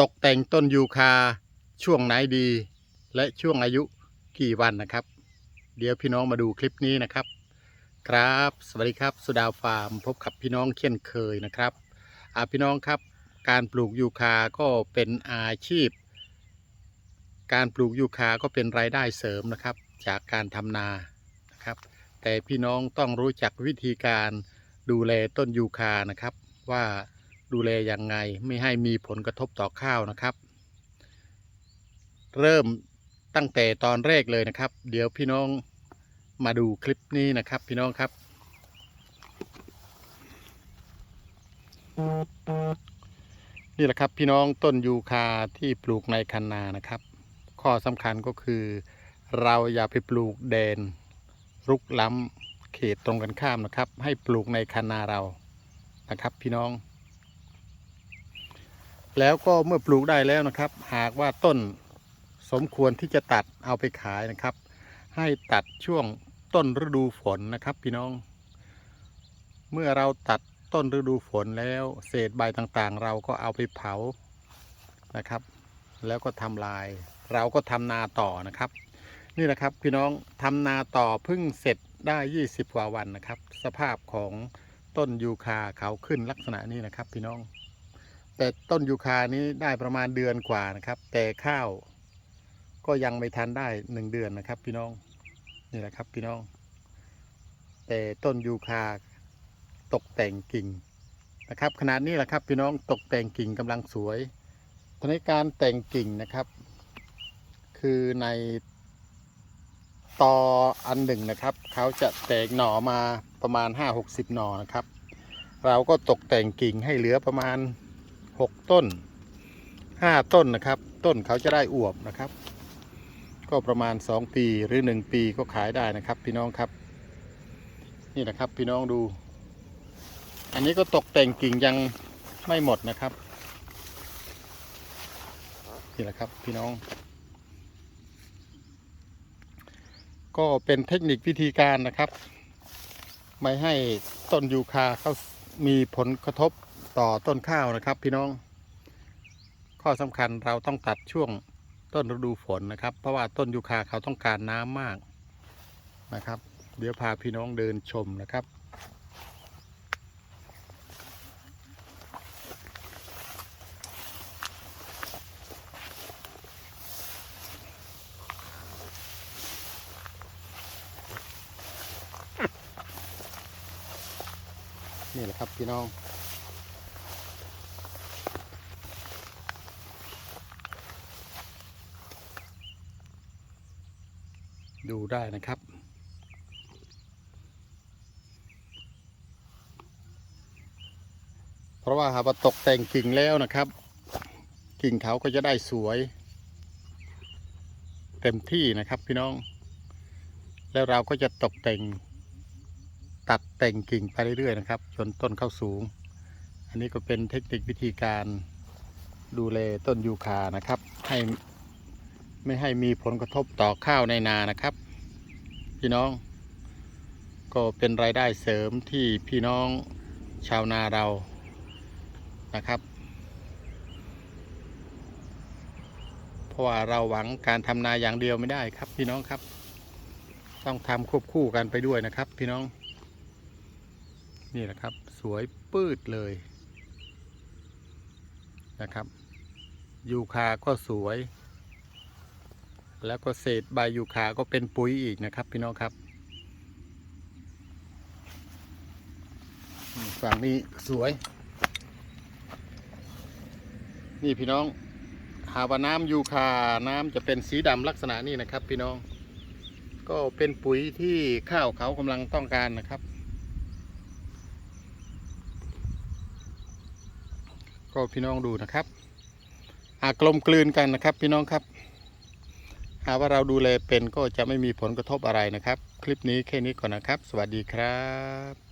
ตกแต่งต้นยูคาช่วงไหนดี และช่วงอายุกี่วันนะครับ เดี๋ยวพี่น้องมาดูคลิปนี้นะครับ ครับ สวัสดีครับสุดาวฟาร์มพบกับพี่น้องเช่นเคยนะครับอ่าพี่น้องครับ การปลูกยูคาก็เป็นอาชีพ การปลูกยูคาก็เป็นรายได้เสริมนะครับ จากการทำนานะครับ แต่พี่น้องต้องรู้จักวิธีการดูแลต้นยูคานะครับว่า ดูแลยังไง ไม่ให้มีผลกระทบต่อข้าวนะครับ เริ่มตั้งแต่ตอนแรกเลยนะครับ เดี๋ยวพี่น้องมาดูคลิปนี้นะครับ พี่น้องครับ นี่แหละครับพี่น้องต้นยูคาที่ปลูกในคันนานะครับ ข้อสำคัญก็คือ เราอย่าไปปลูกแดน รุกล้ำเขตตรงกันข้ามนะครับ ให้ปลูกในคันนาเรานะครับ พี่น้อง แล้วก็เมื่อปลูกได้แล้วนะครับ หากว่าต้นสมควรที่จะตัดเอาไปขายนะครับ ให้ตัดช่วงต้นฤดูฝนนะครับ พี่น้อง เมื่อเราตัดต้นฤดูฝนแล้วเศษใบต่างๆ เราก็เอาไปเผานะครับ แล้วก็ทำลาย เราก็ทำนาต่อนะครับ นี่นะครับพี่น้องทำนาต่อเพิ่งเสร็จได้ 20กว่าวันนะครับ สภาพของต้นยูคาเขาขึ้นลักษณะนี้นะครับ พี่น้อง แต่ต้นยูคานี้ได้ประมาณเดือนกว่านะครับ แต่ข้าว ก็ยังไม่ทันได้หนึ่งเดือนนะครับ พี่น้องนี่แหละครับพี่น้อง แต่ต้นยูคาตกแต่งกิ่งนะครับขนาดนี้แหละครับพี่น้องตกแต่งกิ่งกำลังสวยในการแต่งกิ่งนะครับ คือในตออันหนึ่งนะครับเขาจะแตกหน่อมาประมาณ 5-60 หน่อนะครับ เราก็ตกแต่งกิ่งให้เหลือประมาณ 6 ต้น 5 ต้นนะครับ ต้นเขาจะได้อวบนะครับ ก็ประมาณ 2 ปีหรือ 1 ปีก็ขายได้นะครับ พี่น้องครับ นี่นะครับพี่น้องดู อันนี้ก็ตกแต่งกิ่งยังไม่หมดนะครับนี่แหละครับพี่น้อง ก็เป็นเทคนิควิธีการนะครับ ไม่ให้ต้นยูคาเขามีผลกระทบ ต่อต้นข้าวนะครับ พี่น้อง ข้อสำคัญเราต้องตัดช่วงต้นฤดูฝนนะครับ เพราะว่าต้นยูคาเขาต้องการน้ำมากนะครับ เดี๋ยวพาพี่น้องเดินชมนะครับนี่แหละครับพี่น้อง ดูได้นะครับ เพราะว่าหากตกแต่งกิ่งแล้วนะครับ กิ่งเขาก็จะได้สวย เต็มที่นะครับพี่น้อง แล้วเราก็จะตกแต่ง ตัดแต่งกิ่งไปเรื่อยๆนะครับ จนต้นเข้าสูง อันนี้ก็เป็นเทคนิควิธีการดูแลต้นยูคานะครับ ให้ ไม่ให้มีผลกระทบต่อข้าวในนานะครับ พี่น้อง ก็เป็นรายได้เสริมที่พี่น้องชาวนาเรานะครับ เพราะว่าเราหวังการทำนาอย่างเดียวไม่ได้ครับ พี่น้องครับ ต้องทำควบคู่กันไปด้วยนะครับ พี่น้อง นี่แหละครับ สวยปืดเลยนะครับยูคาก็สวย แล้วก็เศษใบยูคาก็เป็นปุ๋ยอีกนะครับ พี่น้องครับฝั่งนี้สวย นี่พี่น้อง หาว่าน้ำยูคาน้ำจะเป็นสีดำลักษณะนี้นะครับ พี่น้อง ก็เป็นปุ๋ยที่ข้าวเขากำลังต้องการนะครับ ก็พี่น้องดูนะครับหากกลมกลืนกันนะครับ พี่น้องครับ หากว่าเราดูแลเป็นก็จะไม่มีผลกระทบอะไรนะครับ คลิปนี้แค่นี้ก่อนนะครับ สวัสดีครับ